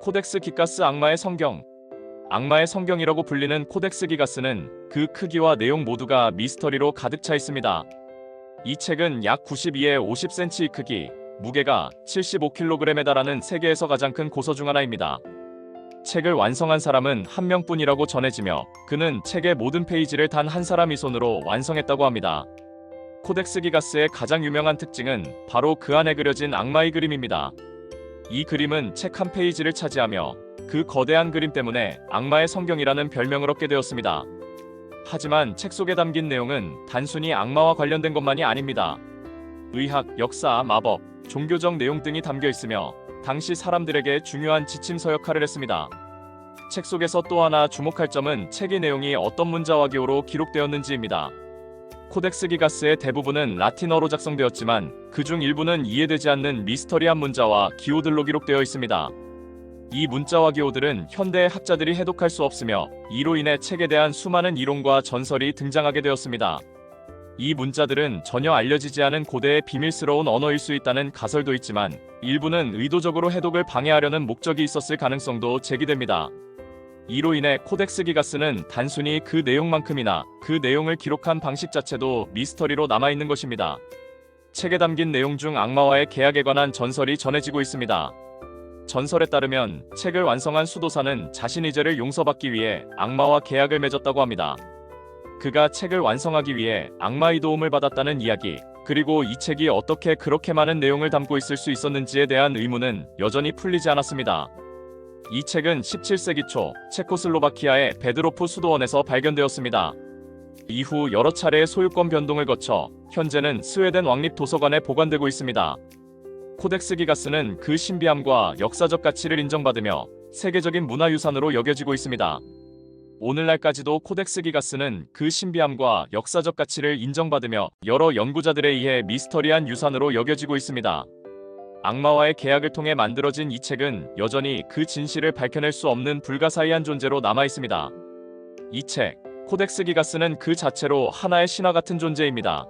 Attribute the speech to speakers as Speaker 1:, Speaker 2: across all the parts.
Speaker 1: 코덱스 기가스 악마의 성경. 악마의 성경이라고 불리는 코덱스 기가스는 그 크기와 내용 모두가 미스터리로 가득 차 있습니다. 이 책은 약 92에 50cm 크기, 무게가 75kg에 달하는 세계에서 가장 큰 고서 중 하나입니다. 책을 완성한 사람은 한 명뿐이라고 전해지며 그는 책의 모든 페이지를 단 한 사람이 손으로 완성했다고 합니다. 코덱스 기가스의 가장 유명한 특징은 바로 그 안에 그려진 악마의 그림입니다. 이 그림은 책 한 페이지를 차지하며 그 거대한 그림 때문에 악마의 성경이라는 별명을 얻게 되었습니다. 하지만 책 속에 담긴 내용은 단순히 악마와 관련된 것만이 아닙니다. 의학, 역사, 마법, 종교적 내용 등이 담겨 있으며 당시 사람들에게 중요한 지침서 역할을 했습니다. 책 속에서 또 하나 주목할 점은 책의 내용이 어떤 문자와 기호로 기록되었는지입니다. 코덱스 기가스의 대부분은 라틴어로 작성되었지만 그중 일부는 이해되지 않는 미스터리한 문자와 기호들로 기록되어 있습니다. 이 문자와 기호들은 현대의 학자들이 해독할 수 없으며 이로 인해 책에 대한 수많은 이론과 전설이 등장하게 되었습니다. 이 문자들은 전혀 알려지지 않은 고대의 비밀스러운 언어일 수 있다는 가설도 있지만 일부는 의도적으로 해독을 방해하려는 목적이 있었을 가능성도 제기됩니다. 이로 인해 코덱스 기가스는 단순히 그 내용만큼이나 그 내용을 기록한 방식 자체도 미스터리로 남아있는 것입니다. 책에 담긴 내용 중 악마와의 계약에 관한 전설이 전해지고 있습니다. 전설에 따르면 책을 완성한 수도사는 자신의 죄를 용서받기 위해 악마와 계약을 맺었다고 합니다. 그가 책을 완성하기 위해 악마의 도움을 받았다는 이야기, 그리고 이 책이 어떻게 그렇게 많은 내용을 담고 있을 수 있었는지에 대한 의문은 여전히 풀리지 않았습니다. 이 책은 17세기 초 체코슬로바키아의 베드로프 수도원에서 발견되었습니다. 이후 여러 차례의 소유권 변동을 거쳐 현재는 스웨덴 왕립 도서관에 보관되고 있습니다. 코덱스 기가스는 그 신비함과 역사적 가치를 인정받으며 세계적인 문화유산으로 여겨지고 있습니다. 오늘날까지도 코덱스 기가스는 그 신비함과 역사적 가치를 인정받으며 여러 연구자들에 의해 미스터리한 유산으로 여겨지고 있습니다. 악마와의 계약을 통해 만들어진 이 책은 여전히 그 진실을 밝혀낼 수 없는 불가사의한 존재로 남아 있습니다. 이 책, 코덱스 기가스는 그 자체로 하나의 신화 같은 존재입니다.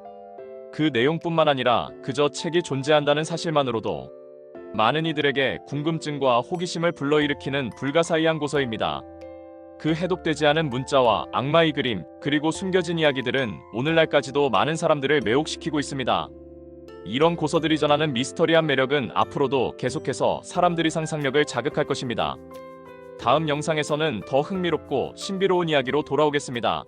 Speaker 1: 그 내용뿐만 아니라 그저 책이 존재한다는 사실만으로도 많은 이들에게 궁금증과 호기심을 불러일으키는 불가사의한 고서입니다. 그 해독되지 않은 문자와 악마의 그림, 그리고 숨겨진 이야기들은 오늘날까지도 많은 사람들을 매혹시키고 있습니다. 이런 고서들이 전하는 미스터리한 매력은 앞으로도 계속해서 사람들의 상상력을 자극할 것입니다. 다음 영상에서는 더 흥미롭고 신비로운 이야기로 돌아오겠습니다.